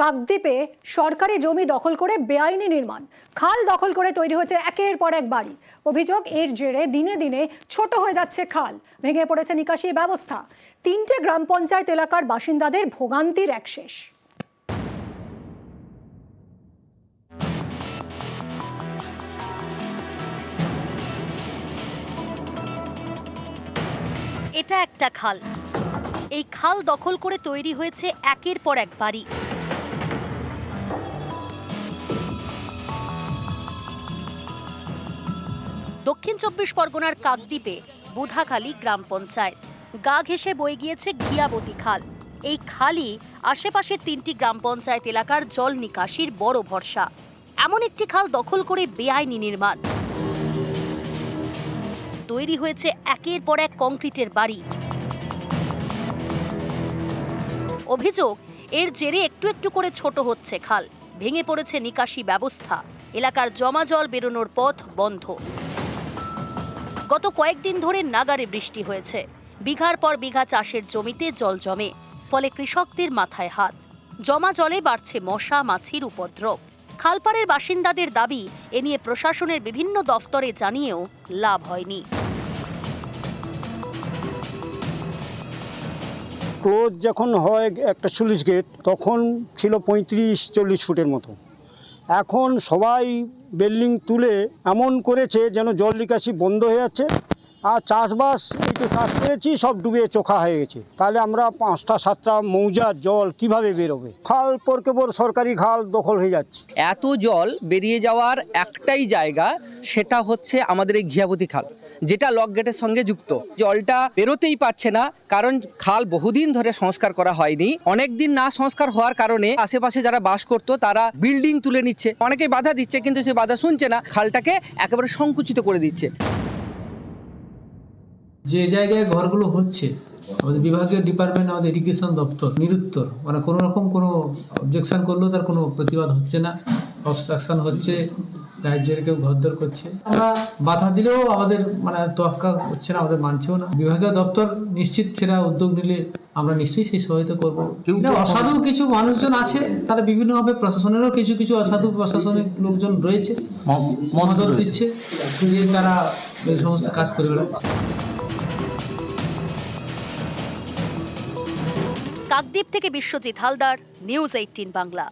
কাকদ্বীপে সরকারি জমি দখল করে বেআইনি নির্মাণ। খাল দখল করে তৈরি হয়েছে একের পর এক বাড়ি। অভিযোগ, এর জেরে দিনে দিনে ছোট হয়ে যাচ্ছে খাল। ভেঙে পড়েছে নিকাশি ব্যবস্থা। তিনটে গ্রাম পঞ্চায়েত এলাকার বাসিন্দাদের ভোগান্তির এক শেষ। এটা একটা খাল। এই খাল দখল করে তৈরি হয়েছে একের পর এক বাড়ি। দক্ষিণ চব্বিশ পরগনার কাকদ্বীপে বুধাখালী গ্রাম পঞ্চায়েত। গা ঘেঁষে বয়ে গিয়েছে ঘিয়াবতী খাল। এই খালই আশেপাশের তিনটি গ্রাম পঞ্চায়েত এলাকার জল নিকাশির বড় ভরসা। এমন একটি খাল দখল করে বেআইনি নির্মাণ। তৈরি হয়েছে একের পর এক কংক্রিটের বাড়ি। অভিযোগ, এর জেরে একটু একটু করে ছোট হচ্ছে খাল। ভেঙে পড়েছে নিকাশি ব্যবস্থা। এলাকার জমা জল বেরোনোর পথ বন্ধ। গত কয়েকদিন ধরে নাগারে বৃষ্টি হয়েছে। বিঘার পর বিঘা চাষের জমিতে জল জমে, ফলে কৃষকদের মাথায় হাত। জমা জলে বাড়ছে মশা, মাছির উপদ্রব। খালপাড়ের বাসিন্দাদের দাবি, এ নিয়ে প্রশাসনের বিভিন্ন দফতরে জানিয়েও লাভ হয়নি। ক্লোজ যখন হয় একটা স্লুইস গেট, তখন ছিল পঁয়ত্রিশ, চল্লিশ ফুটের মতো। এখন সবাই বিল্ডিং তুলে এমন করেছে যেন জল নিকাশি বন্ধ হয়ে যাচ্ছে। আর চাষবাস একটু চাষ করেছি, সব ডুবে চোখা হয়ে গেছে। তাহলে আমরা পাঁচটা, সাতটা মৌজার জল কীভাবে বেরোবে? খাল পর কেবল সরকারি খাল দখল হয়ে যাচ্ছে। এত জল বেরিয়ে যাওয়ার একটাই জায়গা, সেটা হচ্ছে আমাদের এই ঘিয়াপতি খাল। যেটা লক গেটের সঙ্গে যুক্ত। জলটা বেরোতেই পারছে না, কারণ খাল বহুদিন ধরে সংস্কার করা হয়নি। অনেক দিন না সংস্কার হওয়ার কারণে আশেপাশে যারা বাস করতো, তারা বিল্ডিং তুলে নিচ্ছে। অনেকেই বাধা দিচ্ছে, কিন্তু সে বাধা শুনছে না, খালটাকে একেবারে সংকুচিত করে দিচ্ছে। যে জায়গায় ঘরগুলো হচ্ছে, আমাদের বিভাগীয় ডিপার্টমেন্ট আমাদের ইরিগেশন দপ্তর নিরুত্তর। মানে কোনো রকম কোনো অবজেকশন করলেও তার কোনো প্রতিবাদ হচ্ছে না অবস্ট্রাকশন হচ্ছে। গায়ের জোরে কেউ ঘরদর করছে। আমরা বাধা দিলেও আমাদের মানে তোয়াক্কা হচ্ছে না আমাদের মানছেও না। বিভাগীয় দপ্তর নিশ্চিত সেটা উদ্যোগ নিলে আমরা নিশ্চয়ই সেই সহায়তা করব। অসাধু কিছু মানুষজন আছে তারা বিভিন্নভাবে প্রশাসনেরও কিছু কিছু অসাধু প্রশাসনিক লোকজন রয়েছে। মদত দিচ্ছে দিয়ে তারা এই সমস্ত কাজ করে বেড়াচ্ছে। কাকদ্বীপ থেকে বিশ্বজিৎ হালদার নিউজ এইটিন বাংলা।